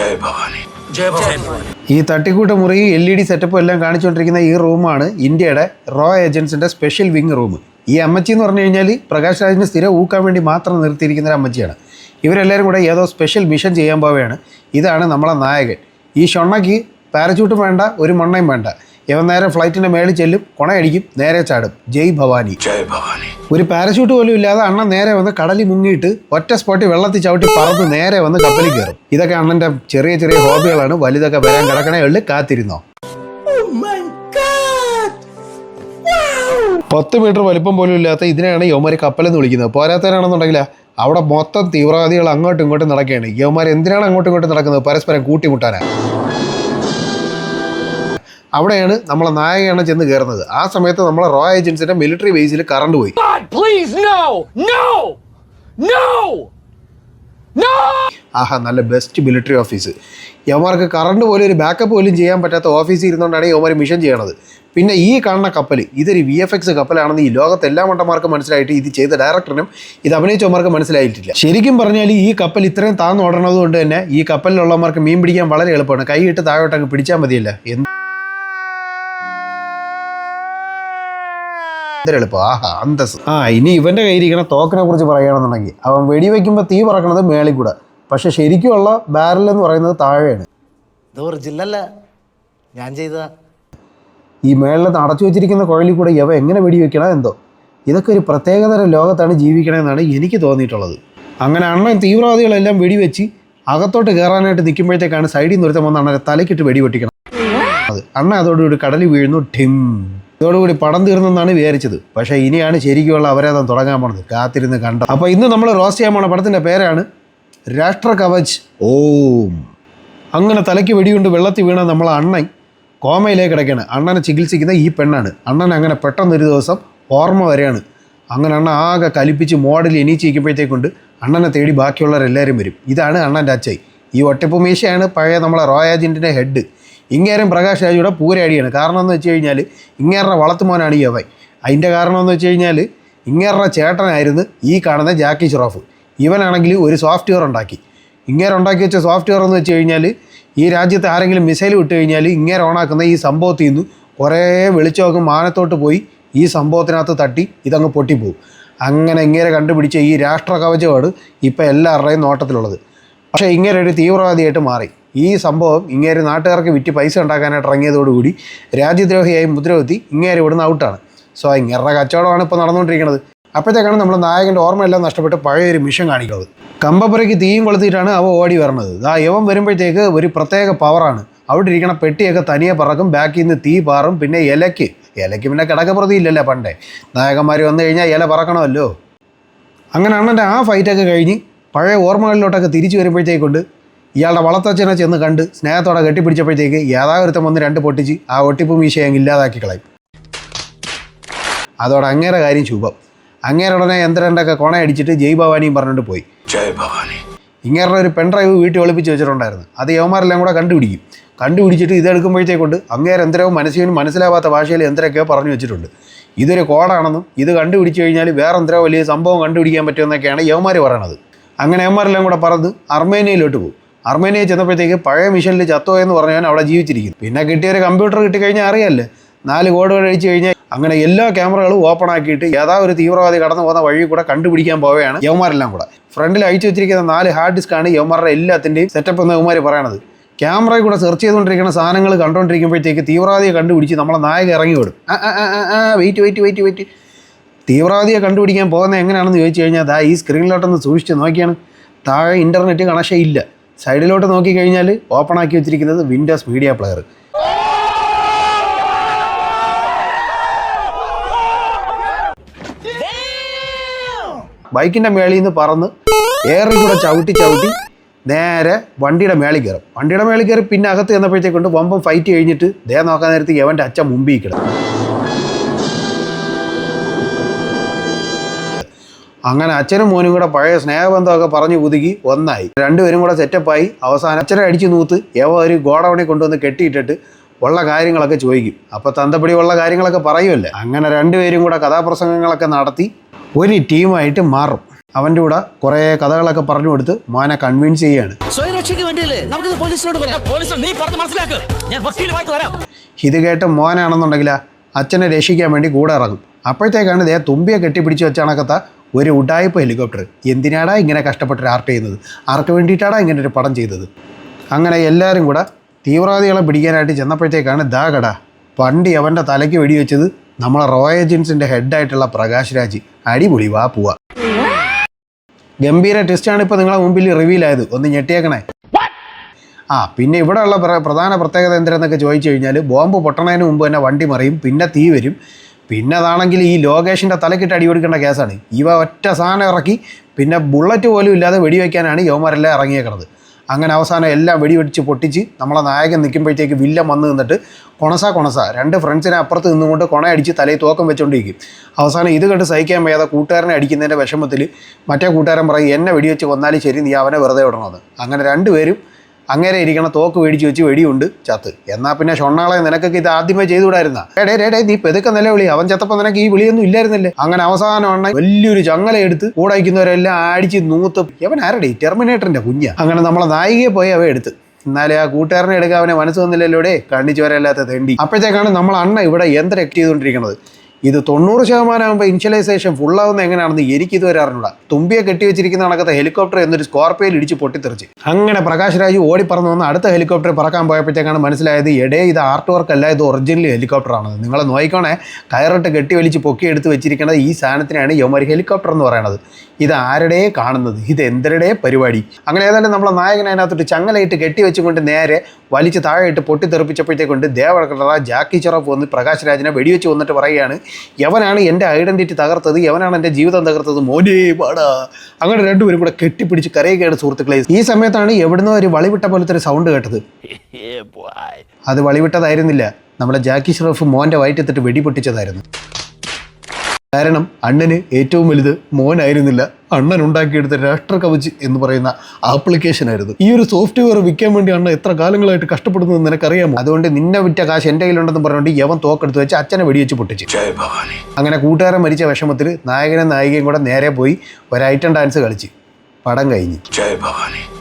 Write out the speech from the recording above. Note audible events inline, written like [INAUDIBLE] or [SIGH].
ജയ ഭവാനി. ഈ തട്ടിക്കൂട്ട മുറി L E D setup എല്ലാം കാണിച്ചുകൊണ്ടിരിക്കുന്ന ഈ റൂമാണ് ഇന്ത്യയുടെ റോ ഏജൻസിന്റെ സ്പെഷ്യൽ വിങ് റൂം ഈ അമ്മച്ചി എന്ന് പറഞ്ഞു കഴിഞ്ഞാൽ പ്രകാശ് രാജിനെ സ്ഥിരം ഊക്കാൻ വേണ്ടി മാത്രം നിർത്തിയിരിക്കുന്ന ഒരു അമ്മച്ചിയാണ്. ഇവരെല്ലാവരും കൂടെ ഏതോ സ്പെഷ്യൽ മിഷൻ ചെയ്യാൻ പോവുകയാണ്. ഇതാണ് നമ്മളെ നായകൻ. ഈ ഷൊണ്ണയ്ക്ക് പാരച്യൂട്ടും വേണ്ട ഒരു മണ്ണയും വേണ്ട. ഇവൻ നേരെ ഫ്ലൈറ്റിന്റെ മേളിൽ ചെല്ലും കൊണയടിക്കും നേരെ ചാടും. ജയ് ഭവാനി. ജയ് ഭവാനി. ഒരു പാരഷൂട്ട് പോലും ഇല്ലാതെ അണ്ണൻ നേരെ വന്ന് കടലിൽ മുങ്ങിയിട്ട് ഒറ്റ സ്പോട്ടിൽ വെള്ളത്തിൽ ചവിട്ടി പറന്ന് നേരെ വന്ന് കപ്പലിൽ കയറും. ഇതൊക്കെ അണ്ണന്റെ ചെറിയ ചെറിയ ഹോബികളാണ്. വലുതൊക്കെ വരാൻ കിടക്കണേ ഉള്ളിൽ കാത്തിരുന്നോ? Oh പത്ത് മീറ്റർ വലിപ്പം പോലും ഇല്ലാത്ത ഇതിനെയാണ് യൗമാർ കപ്പലെന്ന് വിളിക്കുന്നത്. പോരാത്തവരാണെന്നുണ്ടെങ്കിൽ അവിടെ മൊത്തം തീവ്രവാദികൾ അങ്ങോട്ടും ഇങ്ങോട്ടും നടക്കുകയാണ്. യൗമാർ എന്തിനാണ് അങ്ങോട്ടും ഇങ്ങോട്ടും നടക്കുന്നത്? പരസ്പരം കൂട്ടിമുട്ടാനാണ് അവിടെയാണ് നമ്മളെ നായകയാണ് ചെന്ന് കയറുന്നത് ആ സമയത്ത് നമ്മളെ റോ ഏജൻസിന്റെ മിലിറ്ററി ബേസിൽ കറണ്ട് പോയി God, please, no! No! No! No! ആഹാ നല്ല ബെസ്റ്റ് മിലിറ്ററി ഓഫീസ് യവന്മാർക്ക് കറണ്ട് പോലും ഒരു ബാക്കപ്പ് പോലും ചെയ്യാൻ പറ്റാത്ത ഓഫീസിൽ ഇരുന്നുകൊണ്ടാണ് യവന്മാർ മിഷൻ ചെയ്യണത് പിന്നെ ഈ കാണുന്ന കപ്പൽ ഇതൊരു വി എഫ് എക്സ് കപ്പലാണെന്ന് ഈ ലോകത്തെ എല്ലാ മണ്ടന്മാർക്കും മനസ്സിലായിട്ട് ഇത് ചെയ്ത ഡയറക്ടറിനും ഇത് അഭിനയിച്ചവന്മാർക്ക് മനസ്സിലായിട്ടില്ല ശരിക്കും പറഞ്ഞാൽ ഈ കപ്പൽ ഇത്രയും താന്ന് ഓടണത് കൊണ്ട് തന്നെ ഈ കപ്പലിലുള്ളവർക്ക് മീൻ പിടിക്കാൻ വളരെ എളുപ്പമാണ് കൈയിട്ട് താഴോട്ടങ്ങ് പിടിച്ചാൽ മതിയല്ല എന്ത് എന്തൊരു എളുപ്പം. ആഹാ അന്തസ് ആ ഇനി ഇവന്റെ കയ്യിരിക്കണ തോക്കിനെ കുറിച്ച് പറയുകയാണെന്നുണ്ടെങ്കിൽ. അവൻ വെടിവെക്കുമ്പോൾ തീ പറക്കണത് മേളിൽ കൂടെ. പക്ഷെ ശരിക്കുമുള്ള ബാരൽ എന്ന് പറയുന്നത് താഴെയാണ്. ഇത് ഒറിജിനല്ല ഞാൻ ചെയ്ത ഈ മേളിൽ അടച്ചു വെച്ചിരിക്കുന്ന കുഴലിൽ കൂടെ ഇവ എങ്ങനെ വെടിവെക്കണം എന്തോ. ഇതൊക്കെ ഒരു പ്രത്യേകതരം ലോകത്താണ് ജീവിക്കണമെന്നാണ് എനിക്ക് തോന്നിയിട്ടുള്ളത്. അങ്ങനെ അണ്ണൻ തീവ്രവാദികളെല്ലാം വെടിവെച്ച് അകത്തോട്ട് കയറാനായിട്ട് നിൽക്കുമ്പോഴത്തേക്കാണ് സൈഡിൽ നിന്ന് ഒരുത്തം വന്ന് അണ്ണനെ തലക്കിട്ട് വെടിവെട്ടിക്കണം അത് അണ്ണ അതോടുകൂടി കടലിൽ വീഴുന്നു. ഠിം ഇതോടുകൂടി പടം തീർന്നെന്നാണ് വിചാരിച്ചത്. പക്ഷേ ഇനിയാണ് ശരിക്കുമുള്ള അവരാധം തുടങ്ങാൻ പോണത്. കാത്തിരുന്ന് കണ്ട? അപ്പോൾ ഇന്ന് നമ്മൾ റോസ്റ്റ് ചെയ്യാൻ പോണ പടത്തിന്റെ പേരാണ് രാഷ്ട്ര കവച് ഓം. അങ്ങനെ തലയ്ക്ക് വെടിയുണ്ട് വെള്ളത്തിൽ വീണ നമ്മളെ അണ്ണൻ കോമയിലേക്ക് കിടക്കുകയാണ് അണ്ണനെ ചികിത്സിക്കുന്ന ഈ പെണ്ണാണ്. അണ്ണൻ അങ്ങനെ പെട്ടെന്ന് ഒരു ദിവസം ഓർമ്മ വരെയാണ്. അങ്ങനെ അണ്ണൻ ആകെ കലിപ്പിച്ച് മോഡൽ എണീച്ചിരിക്കുമ്പോഴത്തേക്കൊണ്ട് അണ്ണനെ തേടി ബാക്കിയുള്ളവരെല്ലാവരും വരും. ഇതാണ് അണ്ണന്റെ അച്ചായി ഈ ഒറ്റപ്പ് മീശയാണ് പഴയ നമ്മളെ റോയാജിന്റെ ഹെഡ്. ഇങ്ങേരും പ്രകാശ് രാജയുടെ പൂരടിയാണ്. കാരണം എന്ന് വെച്ച് കഴിഞ്ഞാൽ ഇങ്ങേരുടെ വളർത്തുമോനാണ് ഈ അവൈ അതിന്റെ കാരണം എന്ന് വെച്ച് കഴിഞ്ഞാൽ ഇങ്ങേരുടെ ചേട്ടനായിരുന്നു ഈ കാണുന്ന ജാക്കി ഷ്രോഫ് ഇവനാണെങ്കിൽ ഒരു സോഫ്റ്റ്വെയർ ഉണ്ടാക്കി. ഇങ്ങേരെ ഉണ്ടാക്കി വെച്ച സോഫ്റ്റ്വെയർ എന്ന് വെച്ച് കഴിഞ്ഞാൽ ഈ രാജ്യത്ത് ആരെങ്കിലും മിസൈൽ വിട്ട് കഴിഞ്ഞാൽ ഇങ്ങേരെ ഓണാക്കുന്ന ഈ സംഭവത്തിൽ നിന്ന് കുറേ വെളിച്ചമൊക്കെ മാനത്തോട്ട് പോയി ഈ സംഭവത്തിനകത്ത് തട്ടി ഇതങ്ങ് പൊട്ടിപ്പോവും അങ്ങനെ ഇങ്ങേരെ കണ്ടുപിടിച്ച ഈ രാഷ്ട്ര കവചമാണ് ഇപ്പോൾ എല്ലാവരുടെയും നോട്ടത്തിലുള്ളത്. പക്ഷേ ഇങ്ങനെ ഒരു തീവ്രവാദിയായിട്ട് മാറി. ഈ സംഭവം ഇങ്ങേര് നാട്ടുകാർക്ക് വിറ്റ് പൈസ ഉണ്ടാക്കാനായിട്ട് ഇറങ്ങിയതോടുകൂടി രാജ്യദ്രോഹിയായി മുദ്രകുത്തി ഇങ്ങേര് ഇവിടുന്ന് ഔട്ടാണ്. സോ ഇങ്ങേരുടെ കച്ചവടമാണ് ഇപ്പോൾ നടന്നുകൊണ്ടിരിക്കുന്നത്. അപ്പോഴത്തേക്കാണ് നമ്മൾ നായകന്റെ ഓർമ്മയെല്ലാം നഷ്ടപ്പെട്ട് പഴയൊരു മിഷൻ കാണിക്കുന്നത്. കമ്പപ്പുരയ്ക്ക് തീയും കൊളുത്തിയിട്ടാണ് അവ ഓടി വരണത്. ആ യവൻ വരുമ്പോഴത്തേക്ക് ഒരു പ്രത്യേക പവറാണ്. അവിടെ ഇരിക്കണ പെട്ടിയൊക്കെ തനിയെ പറക്കും ബാക്കിൽ നിന്ന് തീ പാറും പിന്നെ ഇലയ്ക്ക്. ഇലയ്ക്ക് പിന്നെ കിടക്കപ്രതി ഇല്ലല്ലോ പണ്ടേ. നായകന്മാർ വന്നു കഴിഞ്ഞാൽ ഇല പറക്കണമല്ലോ. അങ്ങനെ അണ്ണന്റെ ആ ഫൈറ്റൊക്കെ കഴിഞ്ഞ് പഴയ ഓർമ്മകളിലോട്ടൊക്കെ തിരിച്ചു വരുമ്പോഴത്തേക്കൊണ്ട് ഇയാളുടെ വളർത്തച്ഛനെ ചെന്ന് കണ്ട് സ്നേഹത്തോടെ കെട്ടിപ്പിടിച്ചപ്പോഴത്തേക്ക് യാഥാകൃത്യം വന്ന് രണ്ട് പൊട്ടിച്ച് ആ ഒട്ടിപ്പ് മീശയങ്ങ് ഇല്ലാതാക്കി കളയും. അതോടെ അങ്ങേരെ കാര്യം ശുഭം. അങ്ങേരെ ഉടനെ യന്ത്രണ്ടൊക്കെ കൊണയടിച്ചിട്ട് ജയ് ഭവാനിയും പറഞ്ഞിട്ട് പോയി. ഇങ്ങേരുടെ ഒരു പെൺഡ്രൈവ് വീട്ടിൽ ഒളിപ്പിച്ച് വെച്ചിട്ടുണ്ടായിരുന്നു. അത് യവന്മാരെല്ലാം കൂടെ കണ്ടുപിടിക്കും. കണ്ടുപിടിച്ചിട്ട് ഇതെടുക്കുമ്പോഴത്തേക്കൊണ്ട് അങ്ങേരെ എന്തരവും മനസ്സിനും മനസ്സിലാവാത്ത ഭാഷയിൽ എന്തരൊക്കെയോ പറഞ്ഞു വെച്ചിട്ടുണ്ട്. ഇതൊരു കോഡാണെന്നും ഇത് കണ്ടുപിടിച്ച് കഴിഞ്ഞാൽ വേറെ എന്തരോ വലിയ സംഭവം കണ്ടുപിടിക്കാൻ പറ്റുമെന്നൊക്കെയാണ് യവന്മാർ പറയണത്. അങ്ങനെ യവന്മാരെല്ലാം കൂടെ പറഞ്ഞ് അർമേനിയയിലോട്ട് പോകും അർമേനിയയിൽ ചെന്നപ്പോഴത്തേക്ക് പഴയ മിഷനിൽ ചത്തോ എന്ന് പറഞ്ഞവൻ അവിടെ ജീവിച്ചിരിക്കുന്നു. പിന്നെ കിട്ടിയ ഒരു കമ്പ്യൂട്ടർ കിട്ടിക്കഴിഞ്ഞാൽ അറിയാമല്ലേ നാല് കോഡ് കഴിച്ച് കഴിഞ്ഞാൽ അങ്ങനെ എല്ലാ ക്യാമറകളും ഓപ്പൺ ആക്കിയിട്ട് ഏതാ ഒരു തീവ്രവാദി കടന്നു പോകുന്ന വഴി കൂടെ കണ്ടുപിടിക്കാൻ പോവുകയാണ് യവന്മാരെല്ലാം കൂടെ. ഫ്രണ്ടിൽ അയച്ചു വെച്ചിരിക്കുന്ന നാല് ഹാർഡ് ഡിസ്ക് ആണ് യവന്മാരുടെ എല്ലാത്തിന്റെയും സെറ്റപ്പ് എന്ന് യവന്മാർ പറയണത്. ക്യാമറയിൽ കൂടെ സെർച്ച് ചെയ്തുകൊണ്ടിരിക്കുന്ന സാധനങ്ങൾ കണ്ടുകൊണ്ടിരിക്കുമ്പോഴത്തേക്ക് തീവ്രവാദിയെ കണ്ടുപിടിച്ച് നമ്മളെ നായക ഇറങ്ങി വിടും വെയിറ്റ് വെയിറ്റ് വെയിറ്റ് വെയിറ്റ് തീവ്രവാദിയെ കണ്ടുപിടിക്കാൻ പോകുന്നത് എങ്ങനെയാണെന്ന് ചോദിച്ചു കഴിഞ്ഞാൽ ദാ ഈ സ്ക്രീനിലോട്ടൊന്ന് സൂക്ഷിച്ച് നോക്കിയാണ്. താഴെ ഇന്റർനെറ്റ് കണക്ഷൻ ഇല്ല. സൈഡിലോട്ട് നോക്കിക്കഴിഞ്ഞാൽ ഓപ്പൺ ആക്കി വെച്ചിരിക്കുന്നത് വിൻഡോസ് മീഡിയ പ്ലെയർ ബൈക്കിന്റെ മേളിൽ നിന്ന് പറന്ന് ഏറി കൂടെ ചവിട്ടി ചവിട്ടി നേരെ വണ്ടിയുടെ മേളിൽ കയറും. വണ്ടിയുടെ മേളിൽ കയറി പിന്നെ അകത്ത് ചെന്നപ്പോഴത്തേക്കൊണ്ട് വമ്പം ഫൈറ്റ് കഴിഞ്ഞിട്ട് ദേ നോക്കാൻ നേരത്തേക്ക് എവന്റെ അച്ഛൻ മുമ്പിൽ കിടക്കും. അങ്ങനെ അച്ഛനും മോനും കൂടെ പഴയ സ്നേഹബന്ധമൊക്കെ പറഞ്ഞു പുതുക്കി ഒന്നായി. രണ്ടുപേരും കൂടെ സെറ്റപ്പായി അവസാനം അച്ഛനെ അടിച്ചു നൂത്ത് ഏവ ഒരു ഗോഡവണി കൊണ്ടുവന്ന് കെട്ടിയിട്ടിട്ട് ഉള്ള കാര്യങ്ങളൊക്കെ ചോദിക്കും. അപ്പോൾ തന്തപ്പടി ഉള്ള കാര്യങ്ങളൊക്കെ പറയുമല്ലേ? അങ്ങനെ രണ്ടുപേരും കൂടെ കഥാപ്രസംഗങ്ങളൊക്കെ നടത്തി ഒരു ടീമായിട്ട് മാറും. അവന്റെ കൂടെ കുറേ കഥകളൊക്കെ പറഞ്ഞു കൊടുത്ത് മോനെ കൺവിൻസ് ചെയ്യാണ്. സ്വയരക്ഷയ്ക്ക് വേണ്ടിയല്ലേ? നമുക്കിത് പോലീസിനോട് പറയാം നീ പറഞ്ഞ് മനസ്സിലാക്ക്. ഞാൻ വക്കീലുമായിട്ട് വരാം. ഇത് കേട്ട് മോനാണെന്നുണ്ടെങ്കിൽ അച്ഛനെ രക്ഷിക്കാൻ വേണ്ടി കൂടെ ഇറങ്ങും. അപ്പോഴത്തേക്കാണ് ദേ തുമ്പിയെ കെട്ടിപ്പിടിച്ച് വെച്ച കണക്കത്ത ഒരു ഉഡായിപ്പ് ഹെലികോപ്റ്റർ. എന്തിനാടാ ഇങ്ങനെ കഷ്ടപ്പെട്ട് ആർട്ട് ചെയ്യുന്നത്? ആർക്ക് വേണ്ടിയിട്ടാടാ ഇങ്ങനെ ഒരു പടം ചെയ്തത്? അങ്ങനെ എല്ലാവരും കൂടെ തീവ്രവാദികളെ പിടിക്കാനായിട്ട് ചെന്നപ്പോഴത്തേക്കാണ് ദാ കട വണ്ടി അവന്റെ തലയ്ക്ക് വെടിവെച്ചത് നമ്മളെ റോയൽ ഏജൻസിന്റെ ഹെഡായിട്ടുള്ള പ്രകാശ് രാജ്. അടിപൊളി വാ പോവാ. ഗംഭീര ടെസ്റ്റാണ് ഇപ്പോൾ നിങ്ങളെ മുമ്പിൽ റിവീൽ ഒന്ന് ഞെട്ടിയേക്കണേ. ആ പിന്നെ ഇവിടെയുള്ള പ്ര- പ്രധാന പ്രത്യേകത എന്തിനെന്നൊക്കെ ചോദിച്ചു കഴിഞ്ഞാൽ ബോംബ് പൊട്ടണതിന് മുമ്പ് തന്നെ വണ്ടി മറിയും പിന്നെ തീ വരും. പിന്നെ അതാണെങ്കിൽ ഈ ലോകേഷിന്റെ തലക്കിട്ട് അടി കൊടുക്കേണ്ട കേസാണ്. ഇവ ഒറ്റ സാധനം ഇറക്കി പിന്നെ ബുള്ളറ്റ് പോലും ഇല്ലാതെ വെടിവെക്കാനാണ് യവന്മാരെല്ലാം ഇറങ്ങിയേക്കുന്നത് അങ്ങനെ അവസാനം എല്ലാം വെടിവെടിച്ച് പൊട്ടിച്ച് നമ്മളെ നായകൻ നിൽക്കുമ്പോഴത്തേക്ക് വില്ലൻ വന്ന് നിന്നിട്ട് കൊണസ കൊണസ. രണ്ട് ഫ്രണ്ട്സിനെ അപ്പുറത്ത് നിന്നുകൊണ്ട് കൊണയടിച്ച് തലയിൽ തോക്കം വെച്ചുകൊണ്ടിരിക്കും അവസാനം ഇത് കണ്ട് സഹിക്കാൻ വയ്യാതെ കൂട്ടുകാരനെ അടിക്കുന്നതിന്റെ വിഷമത്തിൽ മറ്റേ കൂട്ടുകാരൻ പറയും എന്നെ വെടിവെച്ച് കൊന്നാലും ശരി നീ അവനെ വെറുതെ വിടണമെന്ന് അങ്ങനെ രണ്ടുപേരും അങ്ങനെ ഇരിക്കണ തോക്ക് മേടിച്ച് വെച്ച് വെടിയുണ്ട് ചത്ത്. എന്നാൽ പിന്നെ ഷൊണ്ണാളെ നിനക്കൊക്കെ ഇത് ആദ്യമേ ചെയ്തുകൂടായിരുന്ന എടേ ഡേ നീ പെതുക്കെ നിലവിളി അവൻ ചത്തപ്പോൾ നിനക്ക് ഈ വിളിയൊന്നും ഇല്ലായിരുന്നില്ലേ? അങ്ങനെ അവസാനം എണ്ണ വലിയൊരു ചങ്ങല എടുത്ത് കൂടായിക്കുന്നവരെല്ലാം അടിച്ച് നൂത്ത് അവൻ ആരുടെ? ടെർമിനേറ്ററിന്റെ കുഞ്ഞ. അങ്ങനെ നമ്മളെ നായികയെ പോയി അവ എടുത്ത്. എന്നാലേ ആ കൂട്ടുകാരനെ എടുക്കാൻ അവനെ മനസ്സ് വന്നില്ലല്ലോടെ? കണ്ണിച്ചു വരല്ലാത്ത തെണ്ടി. അപ്പോഴത്തേക്കാണ് നമ്മൾ അണ്ണ ഇവിടെ യന്ത്രം ആക്ട് ചെയ്തുകൊണ്ടിരിക്കുന്നത് ഇത് തൊണ്ണൂറ് ശതമാനം ആകുമ്പോൾ ഇൻഷ്യലൈസേഷൻ ഫുള്ളാവുന്ന എങ്ങനെയാണെന്ന് എനിക്ക് ഇതുവരെ തുമ്പിയെ കെട്ടിവെച്ചിരിക്കുന്ന കണക്കത്തെ ഹെലികോപ്റ്റർ എന്നൊരു സ്കോർപ്പിയോയിൽ ഇടിച്ച് പൊട്ടിത്തെറിച്ച്. അങ്ങനെ പ്രകാശ് രാജ് ഓടിപ്പറന്നു വന്ന് അടുത്ത ഹെലികോപ്റ്റർ പറക്കാൻ പോയപ്പോഴത്തേക്കാണ് മനസ്സിലായത് എടേ ഇത് ആർട്ട് വർക്ക് അല്ല ഇത് ഒറിജിനൽ ഹെലികോപ്റ്റർ ആണ് നിങ്ങളെ നോക്കിക്കോണേ കയറിട്ട് പൊക്കി എടുത്ത് വെച്ചിരിക്കുന്നത് ഈ സാധനത്തിനാണ് യവന്മാർ ഹെലികോപ്റ്റർ എന്ന് പറയുന്നത് ഇത് ആരുടെ കാണുന്നത്? ഇത് എന്തരുടെ പരിപാടി? അങ്ങനെ ഏതായാലും നമ്മളെ നായകൻ അതിനകത്തോട്ട് ചങ്ങലയിട്ട് കെട്ടി വെച്ചുകൊണ്ട് നേരെ വലിച്ച് താഴെയിട്ട് പൊട്ടിത്തെറിപ്പിച്ചപ്പോഴത്തേക്കൊണ്ട് ദേവള ജാക്കി ചെറഫ് വന്ന് പ്രകാശ് രാജിനെ വെടിവെച്ച് വന്നിട്ട് പറയുകയാണ് യവനാണ് എന്റെ ഐഡന്റിറ്റി തകർത്തത് എവനാണ് എന്റെ ജീവിതം തകർത്തത് മോനെ പാടാ അങ്ങനെ രണ്ടുപേരും കൂടെ കെട്ടിപ്പിടിച്ച് കരയുകയാണ് സുഹൃത്തുക്കളെ. ഈ സമയത്താണ് എവിടുന്നോ ഒരു വളിവിട്ട പോലത്തെ ഒരു സൗണ്ട് കേട്ടത്. [LAUGHS] അത് വളിവിട്ടതായിരുന്നില്ല. നമ്മളെ ജാക്കി ഷറഫ് മോന്റെ വയറ്റത്തിട്ട് വെടി പൊട്ടിച്ചതായിരുന്നു. കാരണം അണ്ണന് ഏറ്റവും വലുത് മോനായിരുന്നില്ല. അണ്ണൻ ഉണ്ടാക്കിയെടുത്ത രാഷ്ട്രകവച് എന്ന് പറയുന്ന ആപ്ലിക്കേഷൻ ആയിരുന്നു. ഈ ഒരു സോഫ്റ്റ്വെയർ വിൽക്കാൻ വേണ്ടി അണ്ണൻ എത്ര കാലങ്ങളായിട്ട് കഷ്ടപ്പെടുന്നത് നിനക്കറിയാമോ? അതുകൊണ്ട് നിന്നെ വിറ്റ കാശ് എന്റെ കയ്യിലുണ്ടെന്ന് പറഞ്ഞുകൊണ്ട് യവൻ തോക്കെടുത്ത് വെച്ച് അച്ഛനെ വെടിവെച്ച് പൊട്ടിച്ചു. അങ്ങനെ കൂട്ടുകാരൻ മരിച്ച വിഷമത്തിൽ നായകനും നായികയും കൂടെ നേരെ പോയി ഒരു ഐറ്റം ഡാൻസ് കളിച്ച്. പടം കഴിഞ്ഞു. ഭവാനി.